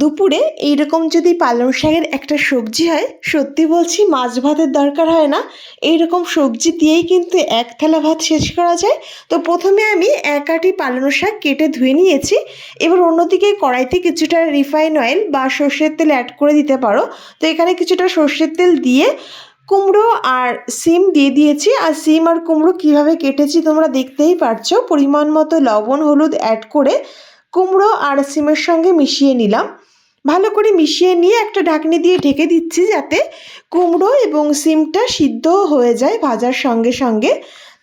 দুপুরে এইরকম যদি পালং শাকের একটা সবজি হয়, সত্যি বলছি মাছ ভাতের দরকার হয় না। এইরকম সবজি দিয়েই কিন্তু এক থালা ভাত শেষ করা যায়। তো প্রথমে আমি এক আটি পালং শাক কেটে ধুয়ে নিয়েছি। এবার অন্যদিকে কড়াইতে কিছুটা রিফাইন অয়েল বা সর্ষের তেল অ্যাড করে দিতে পারো। তো এখানে কিছুটা সর্ষের তেল দিয়ে কুমড়ো আর সিম দিয়ে দিয়েছি। আর সিম আর কুমড়ো কীভাবে কেটেছি তোমরা দেখতেই পারছ। পরিমাণ মতো লবণ, হলুদ অ্যাড করে কুমড়ো আর সিমের সঙ্গে মিশিয়ে নিলাম। ভালো করে মিশিয়ে নিয়ে একটা ঢাকনি দিয়ে ঢেকে দিচ্ছি যাতে কুমড়ো এবং সিমটা সিদ্ধ হয়ে যায় ভাজার সঙ্গে সঙ্গে।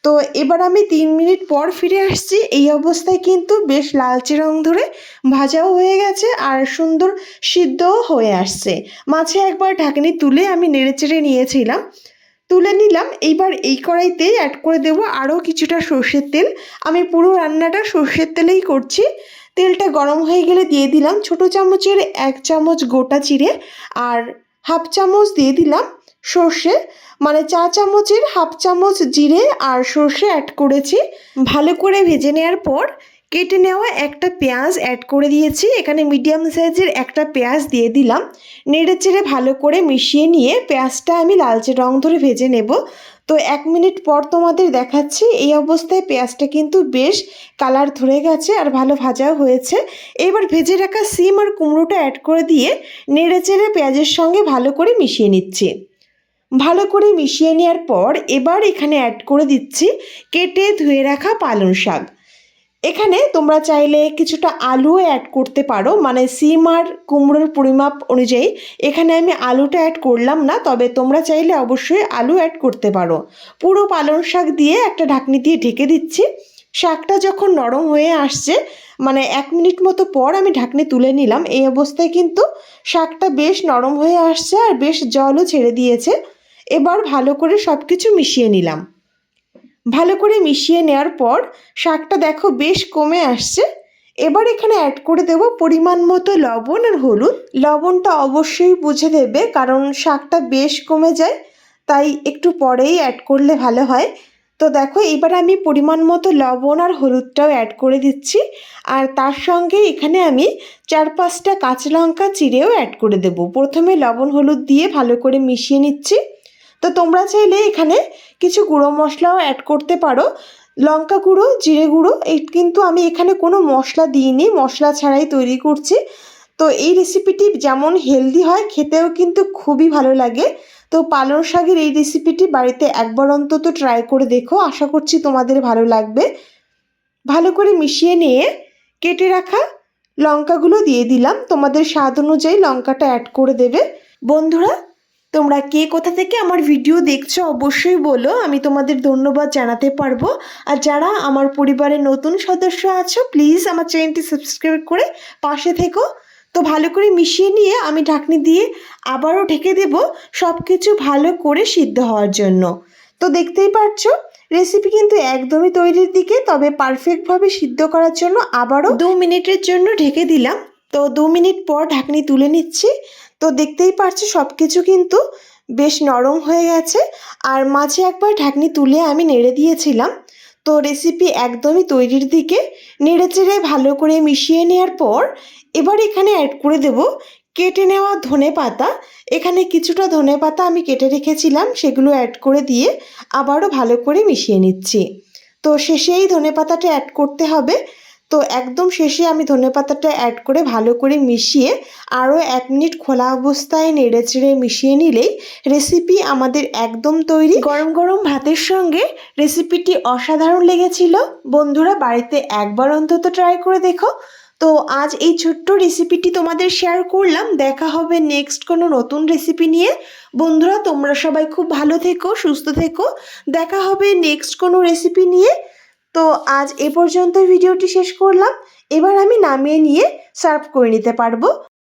তো এবার আমি তিন মিনিট পর ফিরে আসছি। এই অবস্থায় কিন্তু বেশ লালচে রং ধরে ভাজাও হয়ে গেছে আর সুন্দর সিদ্ধও হয়ে আসছে। মাঝে একবার ঢাকনি তুলে আমি নেড়েচেড়ে নিয়েছিলাম। তুলে নিলাম। এইবার এই কড়াইতেই অ্যাড করে দেবো আরও কিছুটা সর্ষের তেল। আমি পুরো রান্নাটা সর্ষের তেলেই করছি। তেলটা গরম হয়ে গেলে দিয়ে দিলাম ছোট চামচের এক চামচ গোটা চিড়ে আর হাফ চামচ দিয়ে দিলাম সর্ষে মানে চা চামচের হাফ চামচ জিরে আর সর্ষে অ্যাড করেছি। ভালো করে ভেজে নেওয়ার পর কেটে নেওয়া একটা পেঁয়াজ অ্যাড করে দিয়েছি। এখানে মিডিয়াম সাইজের একটা পেঁয়াজ দিয়ে দিলাম। নেড়ে চেড়ে ভালো করে মিশিয়ে নিয়ে পেঁয়াজটা আমি লালচে রং ধরে ভেজে নেব। তো এক মিনিট পর তোমাদের দেখাচ্ছি, এই অবস্থায় পেঁয়াজটা কিন্তু বেশ কালার ধরে গেছে আর ভালো ভাজাও হয়েছে। এবার ভেজে রাখা সিম আর কুমড়োটা অ্যাড করে দিয়ে নেড়ে চেড়ে পেঁয়াজের সঙ্গে ভালো করে মিশিয়ে নিচ্ছি। ভালো করে মিশিয়ে নেওয়ার পর এবার এখানে অ্যাড করে দিচ্ছি, কেটে ধুয়ে রাখা পালং শাক। এখানে তোমরা চাইলে কিছুটা আলুও অ্যাড করতে পারো। মানে সিম আর কুমড়োর পরিমাপ অনুযায়ী এখানে আমি আলুটা অ্যাড করলাম না, তবে তোমরা চাইলে অবশ্যই আলু অ্যাড করতে পারো। পুরো পালং শাক দিয়ে একটা ঢাকনি দিয়ে ঢেকে দিচ্ছি। শাকটা যখন নরম হয়ে আসছে মানে এক মিনিট মতো পর আমি ঢাকনি তুলে নিলাম। এই অবস্থায় কিন্তু শাকটা বেশ নরম হয়ে আসছে আর বেশ জলও ছেড়ে দিয়েছে। এবার ভালো করে সব কিছু মিশিয়ে নিলাম। ভালো করে মিশিয়ে নেওয়ার পর শাকটা দেখো বেশ কমে আসছে। এবার এখানে অ্যাড করে দেব পরিমাণ মতো লবণ আর হলুদ। লবণটা অবশ্যই বুঝে দেবে কারণ শাকটা বেশ কমে যায়, তাই একটু পরেই অ্যাড করলে ভালো হয়। তো দেখো এবার আমি পরিমাণ মতো লবণ আর হলুদটাও অ্যাড করে দিচ্ছি। আর তার সঙ্গে এখানে আমি চার পাঁচটা কাঁচা লঙ্কা চিড়েও অ্যাড করে দেব। প্রথমে লবণ হলুদ দিয়ে ভালো করে মিশিয়ে নিচ্ছি। তো তোমরা চাইলে এখানে কিছু গুঁড়ো মশলাও অ্যাড করতে পারো। লঙ্কা গুঁড়ো, জিরে গুঁড়ো, এই কিন্তু আমি এখানে কোনো মশলা দিইনি, মশলা ছাড়াই তৈরি করছি। তো এই রেসিপিটি যেমন হেলদি হয়, খেতেও কিন্তু খুবই ভালো লাগে। তো পালং শাকের এই রেসিপিটি বাড়িতে একবার অন্তত ট্রাই করে দেখো, আশা করছি তোমাদের ভালো লাগবে। ভালো করে মিশিয়ে নিয়ে কেটে রাখা লঙ্কাগুলো দিয়ে দিলাম। তোমাদের স্বাদ অনুযায়ী লঙ্কাটা অ্যাড করে দেবে। বন্ধুরা তোমরা কে কোথা থেকে আমার ভিডিও দেখছ অবশ্যই বলো, আমি তোমাদের ধন্যবাদ জানাতে পারব। আর যারা আমার পরিবারের নতুন সদস্য আছো প্লিজ আমার চ্যানেলটি সাবস্ক্রাইব করে পাশে থেকো। তো ভালো করে মিশিয়ে নিয়ে আমি ঢাকনি দিয়ে আবারও ঢেকে দেব সব কিছু ভালো করে সিদ্ধ হওয়ার জন্য। তো দেখতেই পাচ্ছ রেসিপি কিন্তু একদমই তৈরির দিকে, তবে পারফেক্টভাবে সিদ্ধ করার জন্য আবারও দু মিনিটের জন্য ঢেকে দিলাম। তো দু মিনিট পর ঢাকনি তুলে নিচ্ছি। তো দেখতেই পারছি সব কিছু কিন্তু বেশ নরম হয়ে গেছে। আর মাঝে একবার ঢাকনি তুলে আমি নেড়ে দিয়েছিলাম। তো রেসিপি একদমই তৈরির দিকে নেড়ে চেড়ে ভালো করে মিশিয়ে নেওয়ার পর এবার এখানে অ্যাড করে দেব কেটে নেওয়া ধনে পাতা। এখানে কিছুটা ধনে পাতা আমি কেটে রেখেছিলাম, সেগুলো অ্যাড করে দিয়ে আবারও ভালো করে মিশিয়ে নিচ্ছি। তো শেষেই ধনে পাতাটা অ্যাড করতে হবে। তো একদম শেষে আমি ধনেপাতাটা অ্যাড করে ভালো করে মিশিয়ে আরও এক মিনিট খোলা অবস্থায় নেড়ে চেড়ে মিশিয়ে নিলেই রেসিপি আমাদের একদম তৈরি। গরম গরম ভাতের সঙ্গে রেসিপিটি অসাধারণ লেগেছিল। বন্ধুরা, বাড়িতে একবার অন্তত ট্রাই করে দেখো। তো আজ এই ছোট্ট রেসিপিটি তোমাদের শেয়ার করলাম। দেখা হবে নেক্সট কোনো নতুন রেসিপি নিয়ে। বন্ধুরা, তোমরা সবাই খুব ভালো থেকো, সুস্থ থেকো। দেখা হবে নেক্সট কোনো রেসিপি নিয়ে। তো আজ এ পর্যন্ত ভিডিওটি শেষ করলাম। এবার আমি নামিয়ে নিয়ে সার্ভ করে নিতে পারব।